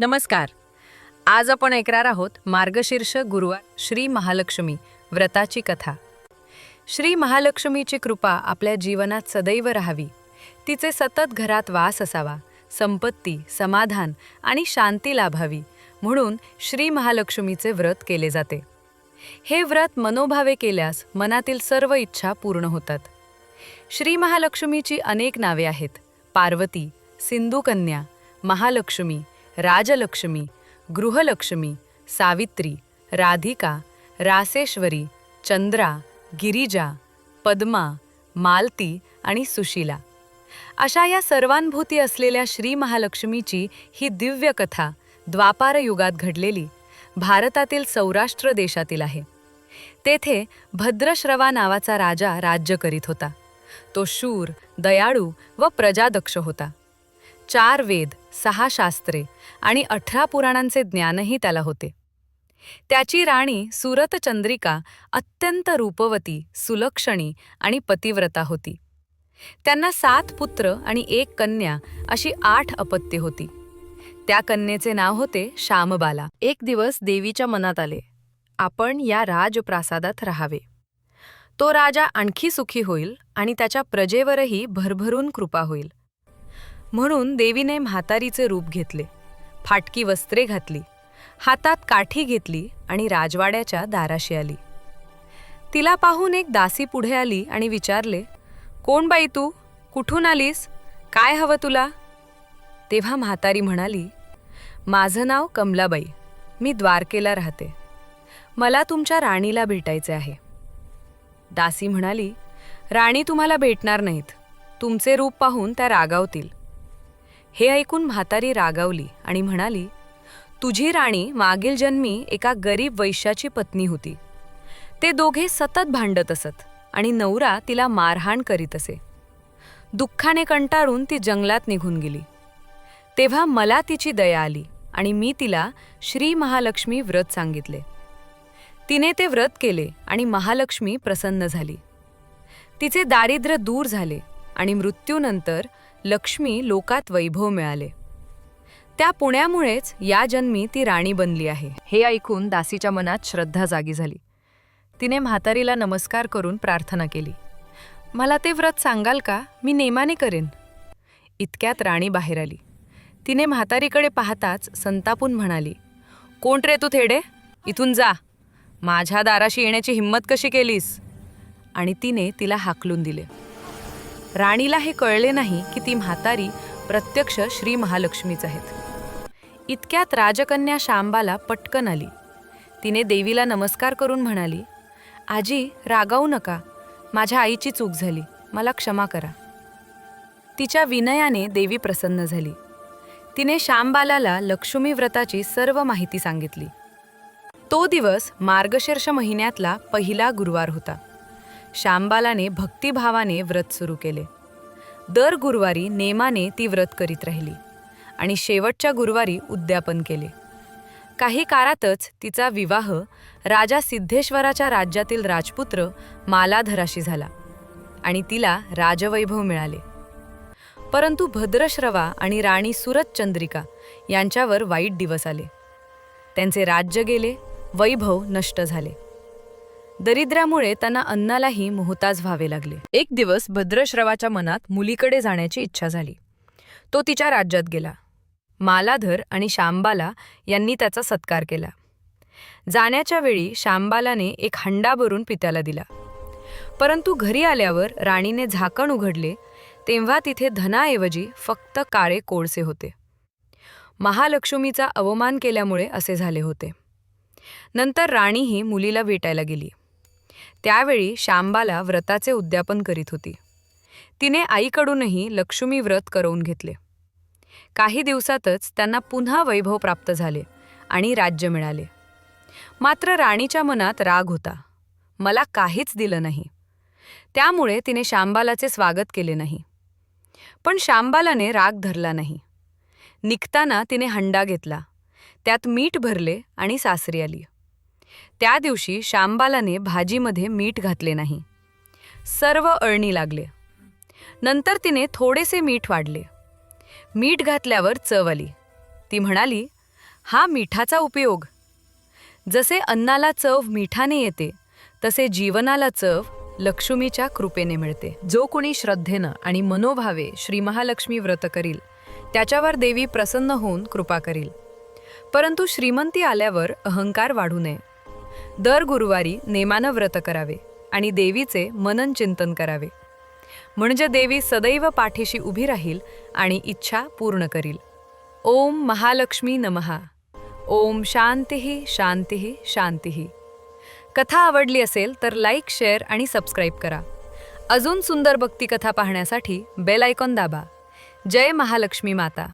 नमस्कार. आज आपण ऐकणार आहोत मार्गशीर्ष गुरुवार श्री महालक्ष्मी व्रताची कथा. श्री महालक्ष्मीची कृपा आपल्या जीवनात सदैव राहावी. तिचे सतत घरात वास असावा संपत्ती समाधान आणि शांती लाभावी म्हणून श्री महालक्ष्मीचे व्रत केले जाते. हे व्रत मनोभावे केल्यास मनातील सर्व इच्छा पूर्ण होतात. श्री महालक्ष्मीची अनेक नावे आहेत. पार्वती सिंधुकन्या महालक्ष्मी राजलक्ष्मी गृहलक्ष्मी सावित्री राधिका रासेश्वरी चंद्रा गिरिजा पद्मा मालती आणि सुशीला. अशा या सर्वांभूती असलेल्या श्री महालक्ष्मीची ही दिव्य कथा द्वापार युगात घडलेली भारतातील सौराष्ट्र देशातील आहे. तेथे भद्रश्रवा नावाचा राजा राज्य करीत होता. तो शूर दयाळू व प्रजादक्ष होता. चार वेद सहा शास्त्रे आणि अठरा पुराणांचे ज्ञानही त्याला होते. त्याची राणी सुरतचंद्रिका अत्यंत रूपवती सुलक्षणी आणि पतिव्रता होती. त्यांना सात पुत्र आणि एक कन्या अशी आठ अपत्ये होती. त्या कन्येचे नाव होते श्यामबाला एक दिवस देवीच्या मनात आले आपण या राजप्रासादात राहावे. तो राजा आणखी सुखी होईल आणि त्याच्या प्रजेवरही भरभरून कृपा होईल. म्हणून देवीने म्हातारीचे रूप घेतले. फाटकी वस्त्रे घातली. हातात काठी घेतली आणि राजवाड्याच्या दाराशी आली. तिला पाहून एक दासी पुढे आली आणि विचारले कोण बाई तू? कुठून आलीस? काय हवं तुला? तेव्हा म्हातारी म्हणाली माझं नाव कमलाबाई. मी द्वारकेला राहते. मला तुमच्या राणीला भेटायचे आहे. दासी म्हणाली राणी तुम्हाला भेटणार नाहीत. तुमचे रूप पाहून त्या रागावतील. हे ऐकून म्हातारी रागावली आणि म्हणाली तुझी राणी मागील जन्मी एका गरीब वैश्याची पत्नी होती. ते दोघे सतत भांडत असत आणि नवरा तिला मारहाण करीत असे. दुःखाने कंटाळून ती जंगलात निघून गेली. तेव्हा मला तिची दया आली आणि मी तिला श्री महालक्ष्मी व्रत सांगितले. तिने ते व्रत केले आणि महालक्ष्मी प्रसन्न झाली. तिचे दारिद्र्य दूर झाले आणि मृत्यूनंतर लक्ष्मी लोकात वैभव मिळाले. त्या पुण्यामुळेच या जन्मी ती राणी बनली आहे. हे ऐकून दासीच्या मनात श्रद्धा जागी झाली. तिने म्हातारीला नमस्कार करून प्रार्थना केली. मला ते व्रत सांगाल का? मी नेमाने करेन. इतक्यात राणी बाहेर आली. तिने म्हातारीकडे पाहताच संतापून म्हणाली कोण रे तू थेडे? इथून जा. माझ्या दाराशी येण्याची हिंमत कशी केलीस? आणि तिने तिला हाकलून दिले. राणीला हे कळले नाही की ती म्हातारी प्रत्यक्ष श्री महालक्ष्मीच आहेत. इतक्यात राजकन्या शांबाला पटकन आली. तिने देवीला नमस्कार करून म्हणाली आजी रागावू नका. माझ्या आईची चूक झाली. मला क्षमा करा. तिच्या विनयाने देवी प्रसन्न झाली. तिने श्यामबालाला लक्ष्मी व्रताची सर्व माहिती सांगितली. तो दिवस मार्गशीर्ष महिन्यातला पहिला गुरुवार होता. श्यामबालाने भक्तिभावाने व्रत सुरू केले. दर गुरुवारी नेमाने ती व्रत करीत राहिली आणि शेवटच्या गुरुवारी उद्यापन केले. काही काळातच तिचा विवाह राजा सिद्धेश्वराच्या राज्यातील राजपुत्र मालाधराशी झाला आणि तिला राजवैभव मिळाले. परंतु भद्रश्रवा आणि राणी सुरतचंद्रिका यांच्यावर वाईट दिवस आले. त्यांचे राज्य गेले वैभव नष्ट झाले. दरिद्रामुळे त्यांना अन्नालाही मोहताज व्हावे लागले. एक दिवस भद्रश्रवाच्या मनात मुलीकडे जाण्याची इच्छा झाली. तो तिच्या राज्यात गेला. मालाधर आणि शांबाला यांनी त्याचा सत्कार केला. जाण्याच्या वेळी शांबालाने एक हंडा भरून पित्याला दिला. परंतु घरी आल्यावर राणीने झाकण उघडले तेव्हा तिथे धनाऐवजी फक्त काळे कोळसे होते. महालक्ष्मीचा अवमान केल्यामुळे असे झाले होते. नंतर राणीही मुलीला भेटायला गेली. त्यावेळी शांबाला व्रताचे उद्यापन करीत होती. तिने आईकडूनही लक्ष्मी व्रत करवून घेतले. काही दिवसातच त्यांना पुन्हा वैभव प्राप्त झाले आणि राज्य मिळाले. मात्र राणीच्या मनात राग होता. मला काहीच दिलं नाही. त्यामुळे तिने शांबालाचे स्वागत केले नाही. पण शांबालाने राग धरला नाही. निघताना तिने हंडा घेतला. त्यात मीठ भरले आणि सासरी आली. त्या दिवशी शांबालाने भाजीमध्ये मीठ घातले नाही. सर्व अळणी लागले. नंतर तिने थोडेसे मीठ वाढले. मीठ घातल्यावर चव आली. ती म्हणाली हा मिठाचा उपयोग. जसे अन्नाला चव मिठाने येते तसे जीवनाला चव लक्ष्मीच्या कृपेने मिळते. जो कोणी श्रद्धेनं आणि मनोभावे श्री महालक्ष्मी व्रत करील त्याच्यावर देवी प्रसन्न होऊन कृपा करील. परंतु श्रीमंती आल्यावर अहंकार वाढू नये. दर गुरुवारी नेमानं व्रत करावे आणि देवीचे मनन चिंतन करावे. म्हणजे देवी सदैव पाठीशी उभी राहील आणि इच्छा पूर्ण करील. ओम महालक्ष्मी नमहा. ओम शांती शांती शांती. कथा आवडली असेल तर लाईक शेअर आणि सबस्क्राईब करा. अजून सुंदर भक्तिकथा पाहण्यासाठी बेल आयकॉन दाबा. जय महालक्ष्मी माता.